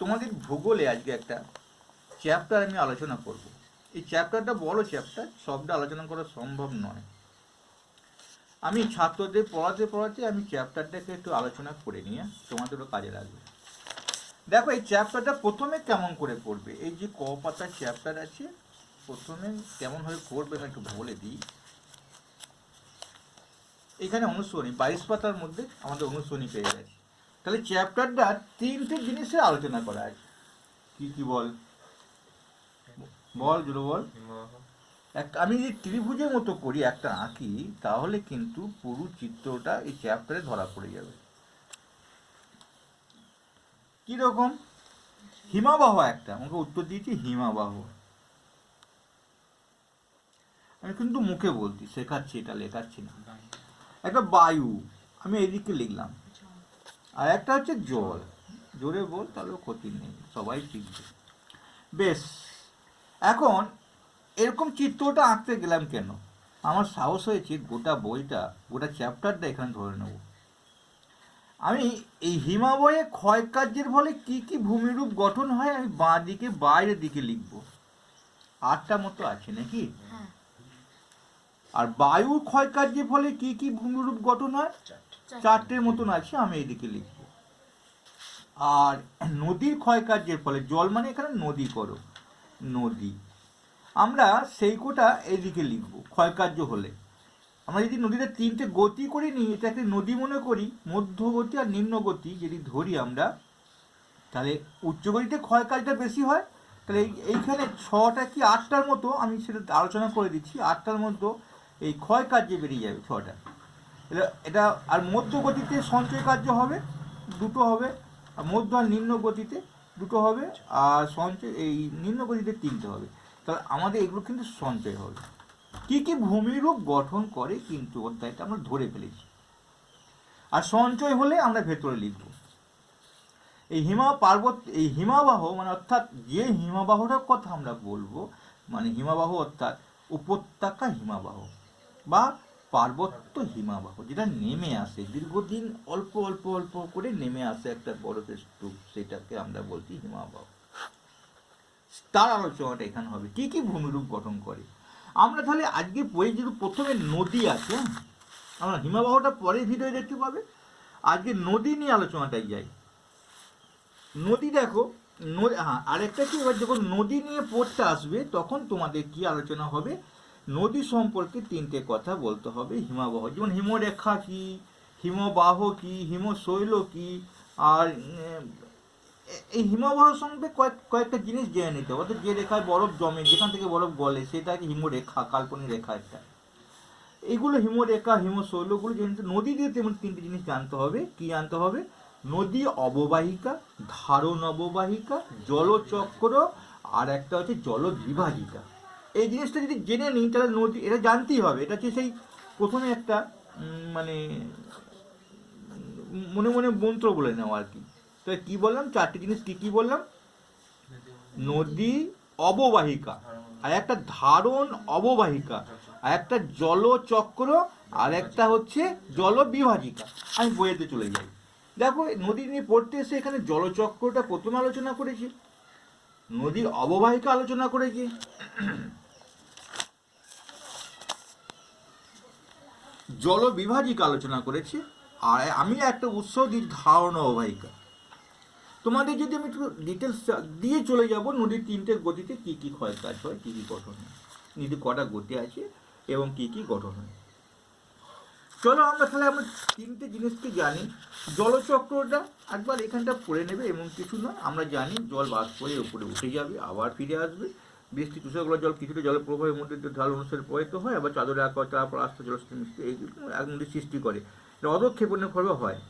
তোমাদের ভূগোলে আজকে একটা চ্যাপ্টার আমি আলোচনা করব। এই চ্যাপ্টারটা বড় চ্যাপ্টার সবটা আলোচনা করা সম্ভব নয়। আমি ছাত্রদের পড়াতে পড়াতে আমি চ্যাপ্টারটাকে একটু আলোচনা করে নিয়ে তোমাদেরও কাজে লাগবে। দেখো, এই চ্যাপ্টারটা প্রথমে কেমন করে পড়বে এই যে ক পাতার চ্যাপ্টার আছে, প্রথমে কেমনভাবে পড়বে আমি একটু বলে দিই। এখানে অনুসরণী, বাইশ পাতার মধ্যে আমাদের অনুসরণী পেয়ে গেছে। তাহলে চ্যাপ্টারটা তিনটে জিনিসে আলোচনা করা আছে। কি কি বল? বল জুড়ে বল। এক, আমি যদি ত্রিভুজের মতো করি একটা আঁকি, তাহলে কিন্তু পুরো চিত্রটা এই চ্যাপ্টারে ধরা পড়ে যাবে। কীরকম? হিমাবাহ একটা। আমাকে উত্তর দিয়েছি হিমাবাহ। আমি কিন্তু মুখে বলছি, শেখাচ্ছি এটা, লেখাচ্ছি না। একটা বায়ু, আমি এদিকে লিখলাম। আর একটা হচ্ছে জল জোরে বল তাহলে ক্ষতি নেই। সবাই শিখবে বেশ। এখন এরকম চিত্রটা আঁকতে গেলাম কেন? আমার সাহস হয়েছে গোটা বইটা গোটা চ্যাপ্টারটা এখানে ধরে নেব। আমি এই হিমাবয়ে ক্ষয়কার্যের ফলে কি কি ভূমিরূপ গঠন হয় আমি বাঁ দিকে বাইরের দিকে লিখব। আটটা মতো আছে নাকি? হ্যাঁ। আর বায়ু ক্ষয়কার্যের ফলে কি কি ভূমিরূপ গঠন হয়? চারটের মতন আছে, আমি এইদিকে লিখব। আর নদীর ক্ষয়কার্যের ফলে, জল মানে এখানে নদী করো, নদী। আমরা সেই কোটা এইদিকে লিখব, ক্ষয়কার্য হলে। আমরা যদি নদীতে তিনটে গতি করে নিই এটাকে নদী মনে করি, মধ্যগতি আর নিম্নগতি যদি ধরি আমরা, তাহলে উচ্চগতিতে ক্ষয়কার্যটা বেশি হয়। তাহলে এইখানে ছটা কি আটটার মতো, আমি সেটা আলোচনা করে দিচ্ছি, আটটার মতো এই ক্ষয়কার্যে বেরিয়ে যাবে ছটা। এটা আর মধ্য গতিতে সঞ্চয় কার্য হবে, দুটো হবে, আর মধ্য আর নিম্ন গতিতে দুটো হবে, আর সঞ্চয়, এই নিম্ন গতিতে তিনটে হবে। তাহলে আমাদের এগুলো কিন্তু সঞ্চয় হবে। কী কী ভূমিরূপ গঠন করে কিন্তু অধ্যায়টা আমরা ধরে ফেলেছি। আর সঞ্চয় হলে আমরা ভেতরে লিখব। এই হিমা পার্বত এই হিমাবাহ মানে অর্থাৎ যে হিমাবাহটার কথা আমরা বলব মানে হিমাবাহ অর্থাৎ উপত্যকা হিমাবাহ, বা পার্বত্য হিমাবাহ যেটা নেমে আসে, দীর্ঘদিন অল্প অল্প অল্প করে নেমে আসে একটা বরফের স্তূপ সেটাকে আমরা বলছি হিমাবাহ। তার আলোচনাটা এখানে হবে। কি কি ভূমিরূপ গঠন করে? আমরা তাহলে আজকে বই যেহেতু প্রথমে নদী আছে হ্যাঁ? আমরা হিমাবাহটা পরে ভিডিও দেখতে পাবে। আজকে নদী নিয়ে আলোচনাটাই যাই। নদী দেখো, নদী হ্যাঁ আরেকটা কি এবার যখন নদী নিয়ে পড়তে আসবে, তখন তোমাদের কি আলোচনা হবে? নদী সম্পর্কে তিনটে কথা বলতে হবে। হিমাবহ, যেমন হিমরেখা কি, হিমবাহ কি, হিমশৈল কি, আর এই হিমবাহ সম্পর্কে কয়েক, কয়েকটা জিনিস জেনে নিতে হবে। অর্থাৎ যে রেখায় বরফ জমে, যেখান থেকে বরফ গলে সেটাকে হিমরেখা, কাল্পনিক রেখা একটা। এগুলো হিমরেখা হিমশৈলগুলো জেনে নদী দিয়ে তেমন তিনটে জিনিস জানতে হবে। কি জানতে হবে? নদী অববাহিকা, ধারণ অববাহিকা, জলচক্র, আর একটা হচ্ছে জল বিভাজিকা এই জিনিসটা যদি জেনে নিই, তাহলে নদী এটা জানতেই হবে। এটা হচ্ছে সেই প্রথমে একটা মানে মনে মনে মন্ত্র বলে নেওয়া আর কি। তো কি বললাম? চারটি জিনিস কি কি বললাম? নদী অববাহিকা, আর একটা ধারণ অববাহিকা, আর একটা জলচক্র, আর একটা হচ্ছে জল বিভাজিকা আমি বইয়েতে চলে যাই। দেখো নদী নিয়ে পড়তে এসে এখানে জলচক্রটা প্রথমে আলোচনা করেছি, নদীর অববাহিকা আলোচনা করেছি। জল বিভাজিকা আলোচনা করেছি, আর আমি একটা উৎস দিই ধারণা অববাহিকা তোমাদের যদি আমি একটু ডিটেলস দিয়ে চলে যাব, নদীর তিনটে গতিতে কি কি ক্ষয় কাজ হয়, কী কী গঠন হয়। নদীর কটা গতি আছে এবং কি কি গঠন হয়। চলো আমরা তাহলে আমরা তিনটে জিনিসকে জানি। জলচক্রটা একবার এখানটা পড়ে নেবে, এমন কিছু নয়। আমরা জানি জল বাস করে উপরে উঠে যাবে, আবার ফিরে আসবে। বৃষ্টি তুষারগুলো জল, কিছুটা জলের প্রবাহের মধ্যে ঢাল অনুসারে প্রবাহিত হয়, আবার চাদরে আঁকা তারপর আস্তে জলস্থিতি মিশতে এই এক নদী সৃষ্টি করে। এটা অদক্ষেপণের ফলে হয়?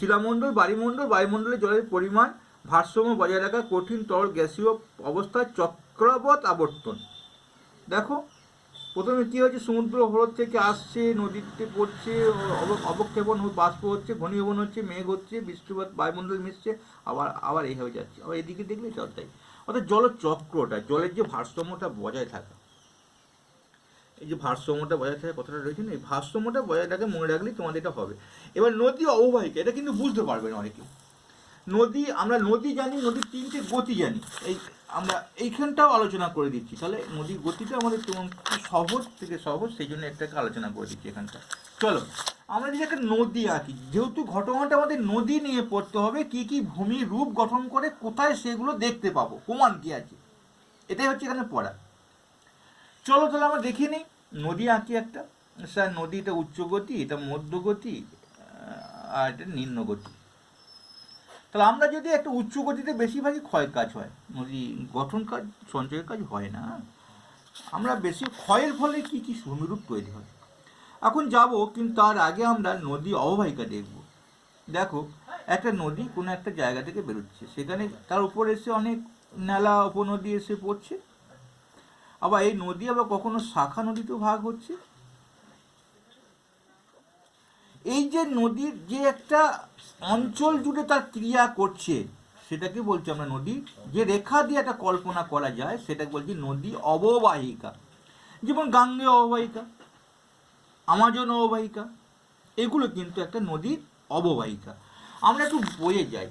শিলামণ্ডল বায়ুমণ্ডল বায়ুমণ্ডলে জলের পরিমাণ, ভারসাম্য বজায় রাখা কঠিন, তরল, গ্যাসীয় অবস্থায় চক্রবৎ আবর্তন। দেখো, প্রথমে কী হচ্ছে সমুদ্র হ্রদ থেকে আসছে, নদীতে পড়ছে, অব- অবক্ষেপণ বাষ্প হচ্ছে, ঘনীভবন হচ্ছে, মেঘ হচ্ছে, বৃষ্টিপাত, বায়ুমণ্ডল মিশছে, আবার আবার এই হয়ে যাচ্ছে। আবার এদিকে দেখলে জলটাই অর্থাৎ জলচক্রটা জলের যে ভারসাম্যটা বজায় থাকা। এই যে ভারসাম্যটা বজায় থাকা কথাটা রয়েছে না, এই ভারসাম্যটা বজায় রাখে মনে রাখলেই তোমাদের এটা হবে। এবার নদী অববাহিকা, এটা কিন্তু বুঝতে পারবে না অনেকে। নদী, আমরা নদী জানি, নদীর তিনটে গতি জানি। এই আমরা এইখানটাও আলোচনা করে দিচ্ছি। তাহলে নদীর গতিটা আমাদের তেমন কি সহজ থেকে সহজ, সেই জন্য একটাকে আলোচনা করে দিচ্ছি এখানটা। চলো আমরা যদি একটা নদী আঁকি। যেহেতু ঘটনাটা আমাদের নদী নিয়ে পড়তে হবে কি কি ভূমি রূপ গঠন করে কোথায় সেগুলো দেখতে পাবো প্রমাণ কি আছে? এটাই হচ্ছে এখানে পড়া। চলো তাহলে আমরা দেখে নিই নদী আঁকি একটা। স্যার নদী এটা উচ্চগতি এটা মধ্যগতি আহ, আর এটা নিম্নগতি। তাহলে আমরা যদি একটা উচ্চ গতিতে বেশিরভাগই ক্ষয় কাজ হয় নদী গঠন কাজ সঞ্চয়ের কাজ হয় না আমরা বেশি ক্ষয়ের ফলে কি কি ভূমিরূপ তৈরি হয়? এখন যাব, কিন্তু তার আগে আমরা নদী অববাহিকা দেখব। দেখো, একটা নদী কোনো একটা জায়গা থেকে বেরোচ্ছে। সেখানে তার উপর এসে অনেক নালা, উপনদী এসে পড়ছে। আবার এই নদী আবার কখনো শাখা নদীতেও ভাগ হচ্ছে। এই যে নদীর যে একটা অঞ্চল জুড়ে তার ক্রিয়া করছে, সেটাকে বলছি আমরা নদী। যে রেখা দিয়ে একটা কল্পনা করা যায়, সেটাকে বলছি নদী অববাহিকা। যেমন গাঙ্গে অববাহিকা। আমাজন অববাহিকা। এগুলো কিন্তু একটা নদীর অববাহিকা। আমরা একটু বয়ে যাই।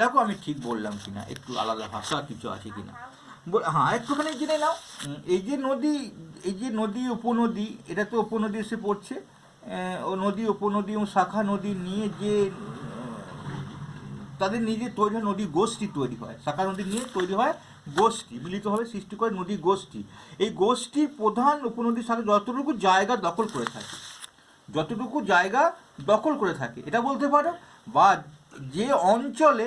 দেখো আমি ঠিক বললাম কিনা, একটু আলাদা ভাষা কিছু আছে কিনা। হ্যাঁ একটুখানি জেনে নাও। এই যে নদী, এই যে নদী উপনদী, এটা তো উপনদী এসে পড়ছে। ও নদী উপনদী ও শাখা নদী নিয়ে যে তাদের নিজে তৈরি হয়, নদী গোষ্ঠী তৈরি হয়। শাখা নদী নিয়ে তৈরি হয় গোষ্ঠী মিলিতভাবে সৃষ্টি করে নদী গোষ্ঠী। এই গোষ্ঠীর প্রধান উপনদীর সাথে যতটুকু জায়গা দখল করে থাকে, যতটুকু জায়গা দখল করে থাকে, এটা বলতে পারো? বা যে অঞ্চলে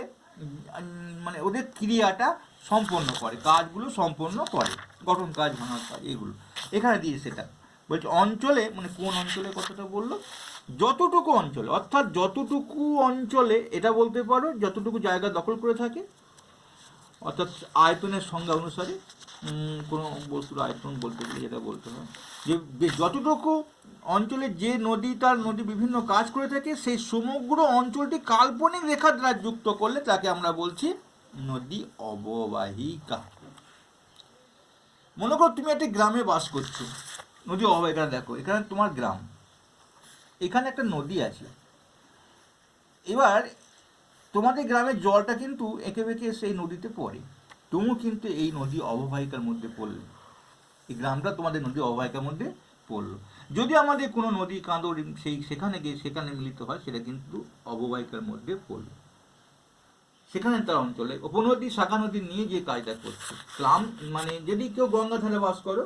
মানে ওদের ক্রিয়াটা সম্পন্ন করে, কাজগুলো সম্পন্ন করে, গঠন কাজ ভাঙার কাজ, এগুলো। এখানে দিয়ে সেটা। বলছে অঞ্চলে মানে কোন অঞ্চলে কথাটা বলল? যতটুকু অঞ্চলে, অর্থাৎ যতটুকু অঞ্চলে, এটা বলতে পারো, যতটুকু জায়গা দখল করে থাকে অর্থাৎ আয়তনের সংজ্ঞা অনুসারে কোনো বস্তুর আয়তন বলতে গেলে যেটা বলতে হয়। যে যতটুকু অঞ্চলে যে নদী, তার নদী বিভিন্ন কাজ করে থাকে, সেই সমগ্র অঞ্চলটি কাল্পনিক রেখা দ্বারা যুক্ত করলে তাকে আমরা বলছি নদী অববাহিকা। মনে করো তুমি একটা গ্রামে বাস করছ। নদী অববাহিকা দেখো, এখানে তোমার গ্রাম। এখানে একটা নদী আছে। এবার তোমাদের গ্রামের জলটা কিন্তু এঁকে বেঁকে সেই নদীতে পড়ে। তুমিও কিন্তু এই নদী অববাহিকার মধ্যে পড়লে। এই গ্রামটা তোমাদের নদী অববাহিকার মধ্যে পড়ল। যদি আমাদের কোনো নদী কাঁদর সেই সেখানে গিয়ে সেখানে মিলিত হয়, সেটা কিন্তু অববাহিকার মধ্যে পড়ল। সেখানে তার অঞ্চলে উপনদী, শাখা নদী নিয়ে যে কাজটা করছে। ক্লাম মানে যদি কেউ গঙ্গা ধারে বাস করো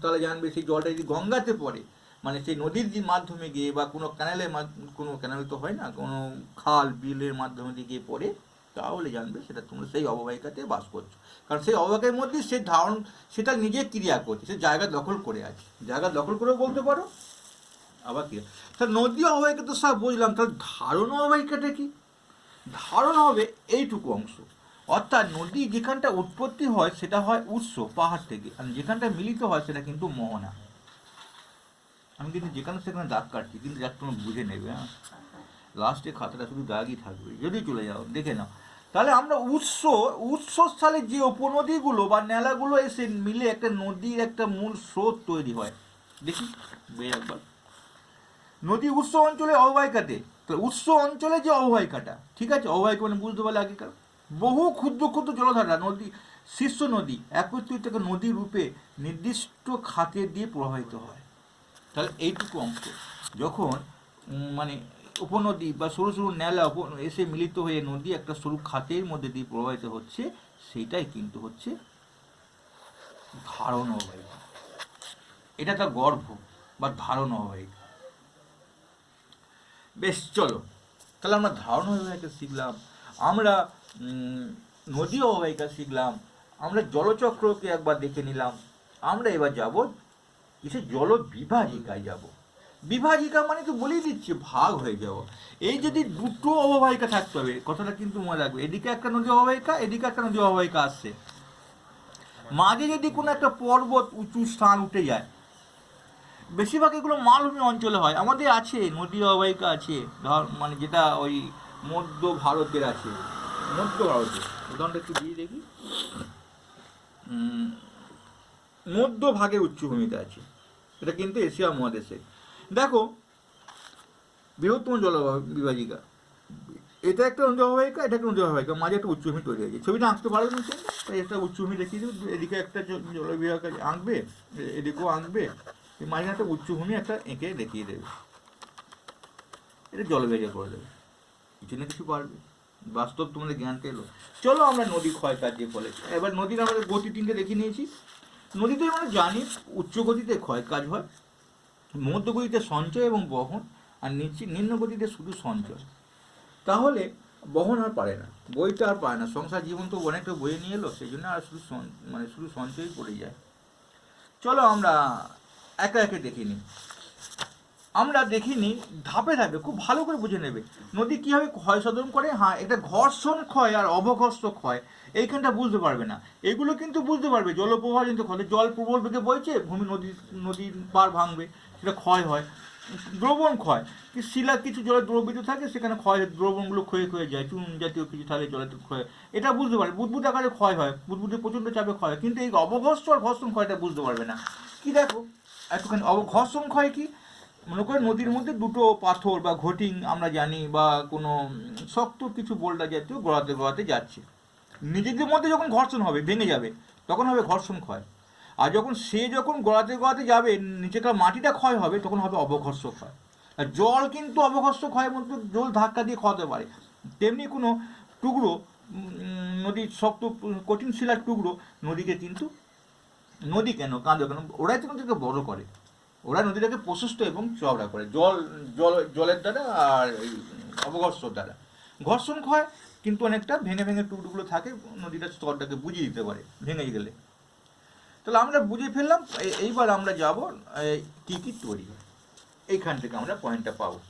তাহলে জানবে সেই জলটা যদি গঙ্গাতে পড়ে মানে সেই নদীর মাধ্যমে গিয়ে বা কোনো ক্যানেলের কোনো ক্যানেল তো হয় না, কোনো খাল, বিলের মাধ্যমে দিয়ে গিয়ে পড়ে, তাহলে জানবে সেটা তোমরা সেই অববাহিকাতে বাস করছ। কারণ সেই অববাহিকার মধ্যে সে ধারণ, সেটা নিজে ক্রিয়া করছে, সে জায়গা দখল করে আছে। জায়গা দখল করেও বলতে পারো, আবার কি? তা নদী অববাহিকা তো সব বুঝলাম, তাহলে ধারণ অববাহিকাটা কি? ধারণ হবে এইটুকু অংশ। অর্থাৎ নদী যেখানটা উৎপত্তি হয়, সেটা হয় উৎস, পাহাড় থেকে। আর যেখানটা মিলিত হয়, সেটা কিন্তু মোহনা। আমি কিন্তু যেখানে সেখানে দাগ কাটছি, কিন্তু যাক তোমরা বুঝে নেবে হ্যাঁ? লাস্টে খাতাটা শুধু দাগই থাকবে, যদি চলে যাও, দেখে নাও। তাহলে আমরা উৎস উৎসস্থলে যে উপনদীগুলো বা নেলাগুলো এসে মিলে একটা নদীর একটা মূল স্রোত তৈরি হয়। দেখি একবার। নদী উৎস অঞ্চলে অববাহিকাতে, তাহলে উৎস অঞ্চলে যে অববাহিকাটা, ঠিক আছে? অববাহিকা মানে বুঝতে পারলে আগেকার। বহু ক্ষুদ্র ক্ষুদ্র জলধারা, নদী, শীর্ষ নদী একত্রিত নদী রূপে নির্দিষ্ট খাতে দিয়ে প্রবাহিত হয়। তাহলে এইটুকু অংশ। যখন মানে উপনদী বা সরু সরু ন্যালা এসে মিলিত হয়ে নদী একটা সরু খাতের মধ্যে দিয়ে প্রবাহিত হচ্ছে, সেইটাই কিন্তু হচ্ছে ধারণ অববাহিকা এটা তার গর্ভ বা ধারণ অববাহিকা বেশ, চলো। তাহলে আমরা ধারণ অববাহিকা শিখলাম, আমরা নদী অববাহিকা শিখলাম, আমরা জলচক্রকে একবার দেখে নিলাম, আমরা এবার যাব কিসে জল বিভাজিকায় যাব। বিভাজিকা মানে তো বলেই দিচ্ছি, ভাগ হয়ে যাওয়া এই যদি দুটো অববাহিকা থাকতে হবে, কথাটা কিন্তু মনে রাখবে। এদিকে একটা নদী অববাহিকা, এদিকে একটা নদী অববাহিকা আসছে। মাঝে যদি কোনো একটা পর্বত উঁচু স্থান উঠে যায়, বেশিরভাগ এগুলো মালভূমি অঞ্চলে হয়। আমাদের আছে, নদী অববাহিকা আছে, ধর মানে যেটা ওই মধ্য ভারতের আছে। মধ্য ভারতে উদাহরণটা একটু দিয়ে দেখি। মধ্য ভাগে উচ্চভূমিতে আছে। এটা কিন্তু এশিয়া মহাদেশে। দেখো, বৃহত্তম জলবায়ু বিভাজিকা। এটা একটা অববাহিকা এটা একটা অববাহিকা মাঝে একটা উচ্চভূমি তৈরি হয়েছে ছবিটা আঁকতে পারবে না তাই একটা উচ্চভূমি দেখিয়ে দেবে। এদিকে একটা জলবিভাগ আঁকবে এদিকেও আঁকবে। মাঝে একটা উচ্চভূমি একটা এঁকে দেখিয়ে দেবে। এটা জলবেগে করে দেবে। কিছু না কিছু পারবে। বাস্তব তোমাদের জ্ঞানটা এলো। চলো আমরা নদী ক্ষয় কার্যে ফলে এবার নদীর আমাদের গতি তিনটে দেখে নিয়েছি। নদীতে আমরা জানি উচ্চ গতিতে ক্ষয় কাজ হয় মধ্য গতিতে সঞ্চয় এবং বহন, আর নিচে নিম্ন গতিতে শুধু সঞ্চয়। তাহলে বহন আর পারে না, বইটা আর পায় না, সংসার জীবন তো অনেকটা বয়ে নিয়ে এলো, সেই জন্য আর শুধু মানে শুধু সঞ্চয়ই পড়ে যায়। চলো আমরা একা একে দেখে নিই। আমরা দেখিনি, ধাপে ধাপে, খুব ভালো করে বুঝে নেবে। নদী কীভাবে ক্ষয় সাধন করে? হ্যাঁ এটা ঘর্ষণ ক্ষয় আর অবঘর্ষ ক্ষয়। এইখানটা বুঝতে পারবে না। এগুলো কিন্তু বুঝতে পারবে, জলপ্রবাহ কিন্তু ক্ষয়। জল প্রবল বেগে বইছে, ভূমি নদী নদীর পার ভাঙবে, সেটা ক্ষয় হয়। দ্রবণ ক্ষয়। কি শিলা, কিছু জলে দ্রবিত থাকে, সেখানে ক্ষয় দ্রবণগুলো ক্ষয়ে ক্ষয়ে যায়, চুন জাতীয় কিছু থাকলে জলে ক্ষয় এটা বুঝতে পারবে, বুদবুদ আকারে ক্ষয় হয় বুদবুদে প্রচণ্ড চাপে ক্ষয় হয়। কিন্তু এই অবঘর্ষ আর ঘর্ষণ ক্ষয়টা বুঝতে পারবে না। কি দেখো একটুখানি অবঘর্ষণ ক্ষয় কি? মনে করে নদীর মধ্যে দুটো পাথর বা ঘটিং আমরা জানি বা কোনো শক্ত কিছু বোল্ডার জাতীয় গড়াতে গড়াতে যাচ্ছে। নিজেদের মধ্যে যখন ঘর্ষণ হবে, ভেঙে যাবে, তখন হবে ঘর্ষণ ক্ষয়। আর যখন সে যখন গড়াতে গড়াতে যাবে, নিচেকার মাটিটা ক্ষয় হবে, তখন হবে অবঘর্ষ ক্ষয়। আর জল কিন্তু অবঘর্ষ ক্ষয়ের মধ্যে জল ধাক্কা দিয়ে খাওয়াতে পারে। তেমনি কোনো টুকরো নদীর শক্ত, কঠিন শিলার টুকরো নদীকে কিন্তু, নদী কেন, কাঁদো কেন, ওরাই তো নদীকে বড় করে। ওরা নদীটাকে প্রশস্ত এবং চওড়া করে। জল জল, জলের দ্বারা আর এই অবঘর্ষর দ্বারা। ঘর্ষণ ক্ষয় কিন্তু অনেকটা ভেঙে ভেঙে টুকরোগুলো থাকে, নদীটার স্তরটাকে বুঝিয়ে দিতে পারে, ভেঙে গেলে। তাহলে আমরা বুঝে ফেললাম এই- এইবার আমরা যাব কী কী তৈরি হয়। এইখান থেকে আমরা পয়েন্টটা পাবো।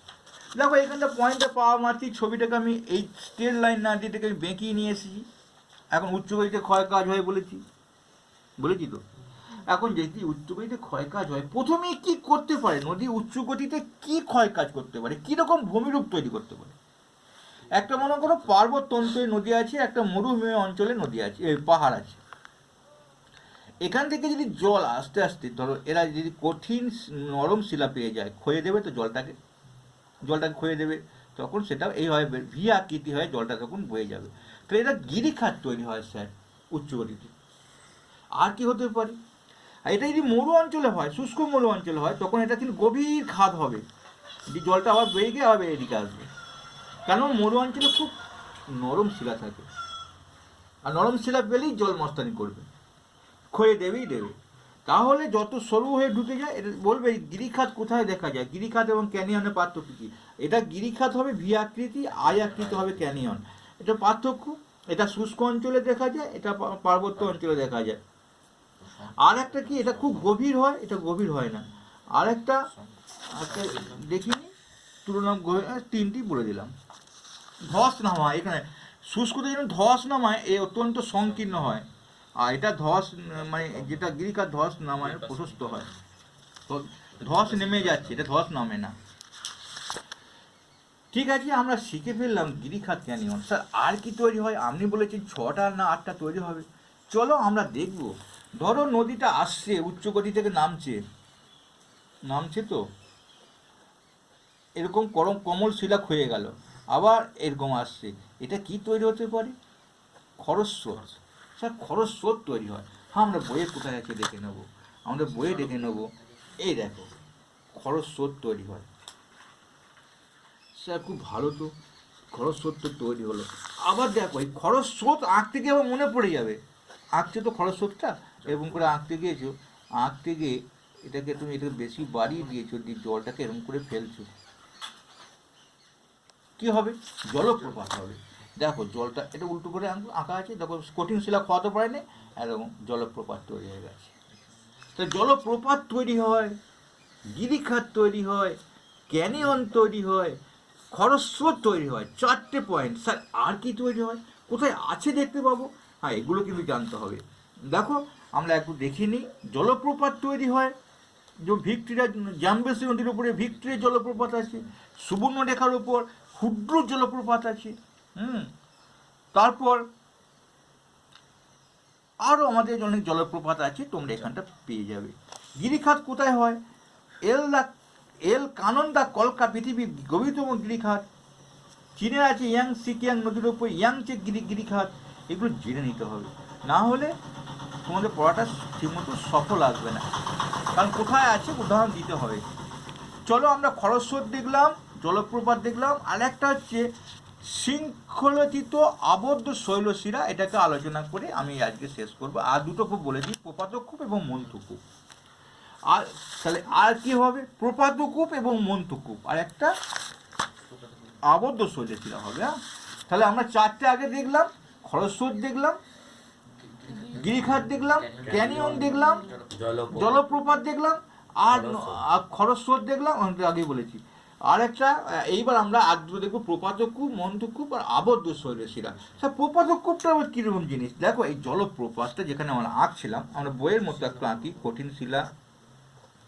দেখো, এইখানটা পয়েন্টটা পাওয়া মাত্রই ছবিটাকে আমি এই স্ট্রেট লাইন না দিয়ে এটাকে আমি বেঁকিয়ে নিয়ে এসেছি। এখন উচ্চগতিতে ক্ষয় কাজ হয় বলেছি। বলেছি তো? এখন যদি উচ্চগতিতে ক্ষয় কাজ হয় প্রথমে কি করতে পারে? নদী উচ্চ গতিতে কি ক্ষয় কাজ করতে পারে? কীরকম ভূমিরূপ তৈরি করতে পারে? একটা মনে করো পার্বত তন্ত্রের নদী আছে, একটা মরুভূমি অঞ্চলে নদী আছে পাহাড় আছে। এখান থেকে যদি জল আস্তে আস্তে, ধরো, এরা যদি কঠিন নরম শিলা পেয়ে যায়, ক্ষয়ে দেবে তো জলটাকে। জলটাকে ক্ষয়ে দেবে, তখন সেটা এইভাবে ভি আকৃতি হয়ে জলটা তখন বয়ে যাবে। তো এটা গিরিখাত তৈরি হয়, স্যার, উচ্চ গতিতে। আর কি হতে পারে? আর এটা যদি মরু অঞ্চলে হয়, শুষ্ক মরু অঞ্চলে হয়, তখন এটা কিন্তু গভীর খাদ হবে। যে জলটা আবার বয়ে গিয়ে এদিকে আসবে। কারণ মরু অঞ্চলে খুব নরম শিলা থাকে। আর নরম শিলা পেলেই জল মস্তানি করবে। ক্ষয়ে দেবেই দেবে। তাহলে যত সরু হয়ে ঢুকে যায়, এটা বলবে গিরিখাত কোথায় দেখা যায়? গিরিখাত এবং ক্যানিয়নের পার্থক্য কী? এটা গিরিখাত হবে ভি আকৃতি আই আকৃতি হবে ক্যানিয়ন। এটা পার্থক্য? এটা শুষ্ক অঞ্চলে দেখা যায়, এটা পার্বত্য অঞ্চলে দেখা যায়। আর একটা কি, এটা খুব গভীর হয়, এটা গভীর হয় না। আর একটা দেখিনি তুলনা গভীর- তিনটি বলে দিলাম। ধস নামা এখানে। শুষ্কতে যেন ধস নামায়, এ অত্যন্ত সংকীর্ণ হয়। আর এটা ধস মানে যেটা গিরিকার ধস নামায়, প্রশস্ত হয়। ধস নেমে যাচ্ছে, এটা ধস নামে না। ঠিক আছে, আমরা শিখে ফেললাম গিরিখাত ক্যানিয়ন। স্যার, আর কি তৈরি হয়? আপনি বলেছেন ছটা না আটটা তৈরি হবে। চলো আমরা দেখব। ধরো নদীটা আসছে, উচ্চগতি থেকে নামছে। নামছে তো? এরকম করম কমল শিলা ক্ষয়ে গেল। আবার এরকম আসছে। এটা কি তৈরি হতে পারে? খরস্রোত। স্যার, খরস্রোত তৈরি হয়। হ্যাঁ আমরা বইয়ে কোথায় আছে দেখে নেব। আমরা বইয়ে দেখে নেব। এই দেখো, খরস্রোত তৈরি হয়। স্যার, খুব ভালো তো। খরস্রোত তো তৈরি হলো। আবার দেখো, এই খরস্রোত আঁকতে গিয়ে আবার মনে পড়ে যাবে। আঁকছে তো খরস্রোতটা? এরকম করে আঁকতে গিয়েছো, আঁকতে গিয়ে এটাকে তুমি এটা বেশি বাড়িয়ে দিয়েছ দিয়ে জলটাকে এরকম করে ফেলছো। কি হবে? জলপ্রপাত হবে। দেখো, জলটা, এটা উল্টো করে আঁক- আঁকা আছে। দেখো, কঠিন শিলা খাওয়াতে পারে না এরকম জলপ্রপাত তৈরি হয়ে গেছে। তো জলপ্রপাত তৈরি হয়, গিরিখাত তৈরি হয়, ক্যানিয়ন তৈরি হয়, খরস্রোত তৈরি হয়, চারটে পয়েন্ট। স্যার, আর কি তৈরি হয়? কোথায় আছে দেখতে পাবো? হ্যাঁ এগুলো কিন্তু জানতে হবে। দেখো আমরা একটু দেখে নিই জলপ্রপাত তৈরি হয়। যে ভিক্টোরিয়া, জাম্বেসি নদীর উপরে ভিক্টোরিয়া জলপ্রপাত আছে, সুবর্ণরেখার উপর ক্ষুদ্র জলপ্রপাত আছে, হুম। তারপর আরও আমাদের অনেক জলপ্রপাত আছে, তোমরা এখানটা পেয়ে যাবে। গিরিখাত কোথায় হয়? এল দা, এল কানন দা কলকা পৃথিবীর গভীরতম গিরিখাত। চীনের আছে ইয়াং সিকিয়াং নদীর উপর ইয়াংচে গিরি, গিরিখাত। এগুলো জেনে নিতে হবে। না হলে তোমাদের পড়াটা ঠিকমতো সফল আসবে না। কারণ কোথায় আছে উদাহরণ দিতে হবে। চলো আমরা খরস্রোত দেখলাম, জলপ্রপাত দেখলাম, আর একটা হচ্ছে শৃঙ্খলিত আবদ্ধ শৈলশিরা, এটাকে আলোচনা করে আমি আজকে শেষ করব। আর দুটো খুব বলে দিই, প্রপাতকূপ এবং মন্তুকূপ। আর তাহলে আর কি হবে? প্রপাতকূপ এবং মন্তুকূপ। আর একটা আবদ্ধ শৈলশিরা হবে হ্যাঁ? তাহলে আমরা চারটে আগে দেখলাম, খরস্রোত দেখলাম গিরিখাত দেখলাম ক্যানিয়ন দেখলাম জলপ্রপাত। দেখলাম আর খরস্রোত। দেখলাম আমি আগে বলেছি। আর একটা এইবার আমরা আর দুটো দেখব প্রপাতকূপ মন্থকূপ আর আবদ্ধ শৈলশিরা স্যার প্রপাতকূপটা আবার কীরকম জিনিস? দেখো এই জলপ্রপাতটা যেখানে আমরা আঁকছিলাম আমরা বইয়ের মতো একটা আঁকি কঠিন শিলা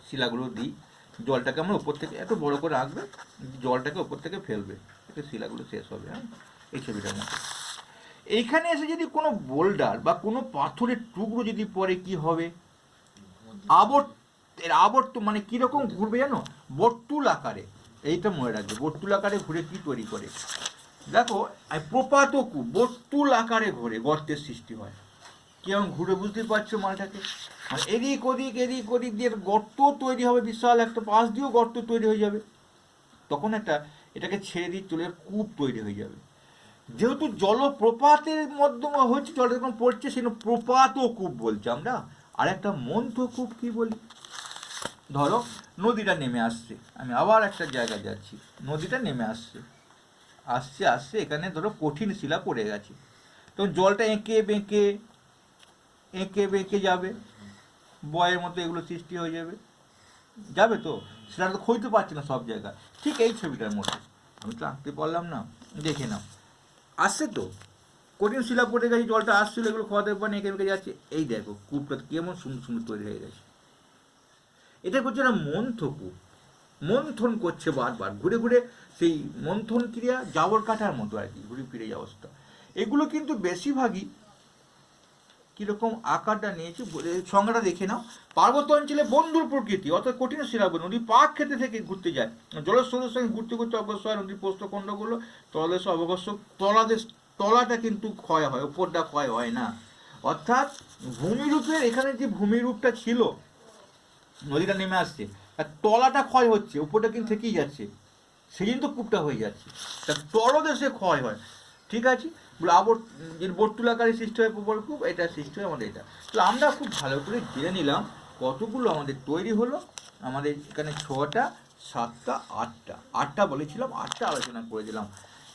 শিলাগুলো দিই জলটাকে আমরা উপর থেকে একটু বড় করে আঁকবে জলটাকে উপর থেকে ফেলবে এতে শিলাগুলো শেষ হবে হ্যাঁ? এই ছবিটার মতো এইখানে এসে যদি কোনো বোল্ডার বা কোনো পাথরের টুকরো যদি পরে, কি হবে? আবর্ত, এর আবর্ত মানে কীরকম ঘুরবে জানো? বর্তুল আকারে। এইটা মনে রাখবে বর্তুল আকারে ঘুরে কি তৈরি করে? দেখো প্রপাতকু বর্তুল আকারে ঘুরে, গর্তের সৃষ্টি হয়। কেমন ঘুরে বুঝতে পারছ মালটাকে? মানে এদিক ওদিক এদিক ওদিক দিয়ে গর্ত তৈরি হবে বিশাল, একটা পাশ দিয়েও গর্ত তৈরি হয়ে যাবে। তখন একটা এটাকে ছেড়ে দিয়ে চলে কূপ তৈরি হয়ে যাবে। যেহেতু জলপ্রপাতের মাধ্যমে হচ্ছে জল যখন পড়ছে সেটা প্রপাত কূপ বলছি আমরা। আর একটা মন্থ কূপ কি বলি? ধরো, নদীটা নেমে আসছে। আমি আবার একটা জায়গায় যাচ্ছি। নদীটা নেমে আসছে। আসছে আসছে, এখানে ধরো কঠিন শিলা পড়ে গেছে। তো জলটা এঁকে বেঁকে এঁকে বেঁকে যাবে। বয়ের মতো এগুলো সৃষ্টি হয়ে যাবে। যাবে তো? সেটা তো খইতে পারছি না সব জায়গায়। ঠিক এই ছবিটার মতো আমি তো আঁকতে পারলাম না। দেখে নাও। আসছে তো। কঠিন শিলা পড়ে গেছে জলটা আসছিল, এগুলো খাওয়াতে পারে এঁকে বেঁকে যাচ্ছে। এই দেখো, কূপটা কেমন সুন্দর সুন্দর তৈরি হয়ে গেছে। এটা করছে না মন্থ কূপ মন্থন করছে বারবার। ঘুরে ঘুরে সেই মন্থন ক্রিয়া জাবর কাটার মতো আর কি, ঘুরে ফিরে অবস্থা। এগুলো কিন্তু বেশিরভাগই কীরকম আকারটা নিয়েছে সংজ্ঞাটা দেখে নাও। পার্বত্য অঞ্চলে বন্ধুর প্রকৃতি, অর্থাৎ কঠিন শিলাব নদী পাক খেতে থেকে ঘুরতে যায়। জলস্রোতের সঙ্গে ঘুরতে ঘুরতে অগ্রসর হয়, নদীর প্রস্তখণ্ডগুলো তলদেশ অবগস্য তলাদেশ তলাটা কিন্তু ক্ষয় হয়, উপরটা ক্ষয় হয় না। অর্থাৎ ভূমিরূপের এখানে যে ভূমিরূপটা ছিল, নদীটা নেমে আসছে আর তলাটা ক্ষয় হচ্ছে, উপরটা কিন্তু থেকেই যাচ্ছে। সেই জন্য তো কূপটা হয়ে যাচ্ছে। তা তলদেশে ক্ষয় হয়। ঠিক আছে? বলে আবর যে বর্তুলাকারে সৃষ্টি হয় প্রবল কূপ, এটা সৃষ্টি হয় আমাদের এটা। তো আমরা খুব ভালো করে জেনে নিলাম কতগুলো আমাদের তৈরি হলো। আমাদের এখানে ছটা, সাতটা, আটটা। আটটা বলেছিলাম, আটটা আলোচনা করে দিলাম।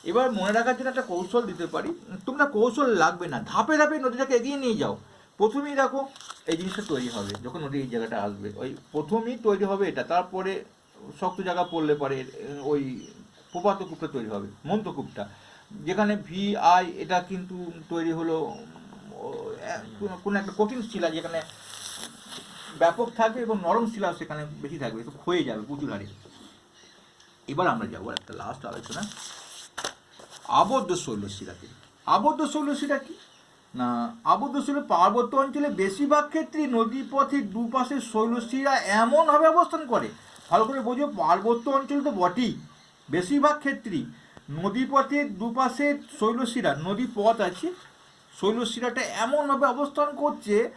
এবার মনে রাখার জন্য একটা কৌশল দিতে পারি। তোমরা কৌশল লাগবে না, ধাপে ধাপে নদীটাকে এগিয়ে নিয়ে যাও। প্রথমেই দেখো এই জিনিসটা তৈরি হবে, যখন নদী এই জায়গাটা আসবে। ওই প্রথমেই তৈরি হবে এটা, তারপরে শক্ত জায়গা পড়লে পরে ওই প্রপাত কূপটা তৈরি হবে মন্তকূপটা যেখানে ভি আই এটা কিন্তু তৈরি হলো কোনো- একটা কঠিন শিলা যেখানে ব্যাপক থাকবে এবং নরম শিলা সেখানে বেশি থাকবে তো ক্ষয়ে যাবে প্রচুর হারে। এবার আমরা যাব একটা লাস্ট আলোচনা। আবদ্ধ শৈলশিলাকে আবদ্ধ শৈলশিলা কি? না, আবদ্ধ শৈল পার্বত্য অঞ্চলে বেশিরভাগ ক্ষেত্রেই নদীপথের দুপাশে শৈলশিরা এমনভাবে অবস্থান করে। ভালো করে বোঝো, পার্বত্য অঞ্চল তো বটেই। বেশিরভাগ ক্ষেত্রেই নদীপথের দুপাশে শৈলশিরা, নদী পথ আছে। শৈলশিরাটা এমনভাবে অবস্থান করছে,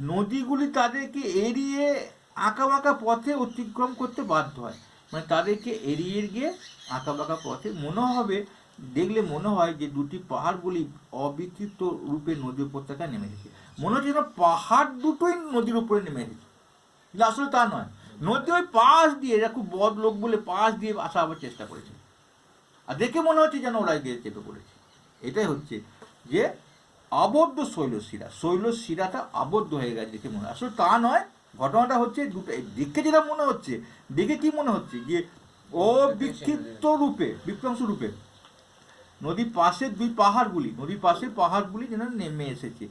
নদীগুলি তাদেরকে এড়িয়ে আঁকা বাঁকা পথে অতিক্রম করতে বাধ্য হয়। মানে তাদেরকে এড়িয়ে গিয়ে আঁকা বাঁকা পথে মনে হবে, দেখলে মনে হয় যে দুটি পাহাড়গুলি অবিকৃত রূপে নদী উপত্যকায় নেমে এসেছে। মনে হচ্ছে যেন পাহাড় দুটোই নদীর উপরে নেমে এসেছে। আসলে তা নয়। নদী ওই পাশ দিয়ে খুব বদ লোক বলে পাশ দিয়ে আসা চেষ্টা করেছে। আর দেখে মনে হচ্ছে যেন ওরা গিয়ে চেপে পড়েছে এটাই হচ্ছে যে আবদ্ধ শৈলশিরা, শৈলশিরাটা আবদ্ধ হয়ে গেছে দেখে মনে আসলে তা নয়, ঘটনাটা হচ্ছে দুটো দেখে যেটা মনে হচ্ছে, দেখে কি মনে হচ্ছে যে অবিক্ষিপ্ত রূপে বিক্রংশ রূপে নদীর পাশের দুই পাহাড়গুলি নদীর পাশের পাহাড়গুলি যেন নেমে এসেছে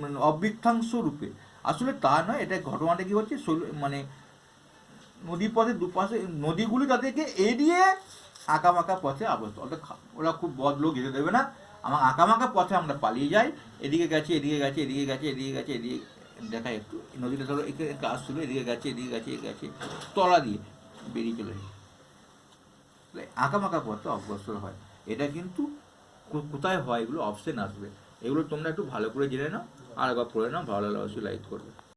মানে অবৃত্তাংশ রূপে। আসলে তা নয়, এটা ঘটনাটা কি হচ্ছে মানে নদীর পথে দুপাশে, নদীগুলি তাদেরকে এড়িয়ে আঁকামাকা পথে আবদ্ধ। অর্থাৎ ওরা খুব বদ লোক, যেতে দেবে না। আমার আঁকামাকা পথে আমরা পালিয়ে যাই। এদিকে গেছে এদিকে গেছে এদিকে গেছে এদিকে গেছে, এদিকে দেখা একটু, নদীটা ধরো এখানে গাছ ছিল এদিকে গেছে এদিকে গেছে এদিকে গেছে, তলা দিয়ে বেরিয়ে চলে যায় আঁকামাকা পথে অগ্রসর হয়। এটা কিন্তু কোথায় হয় এগুলো অপশন আসবে। এগুলো তোমরা একটু ভালো করে জেনে নাও, আর একবার পড়ে নাও, ভালো লাগলে লাইক করবে।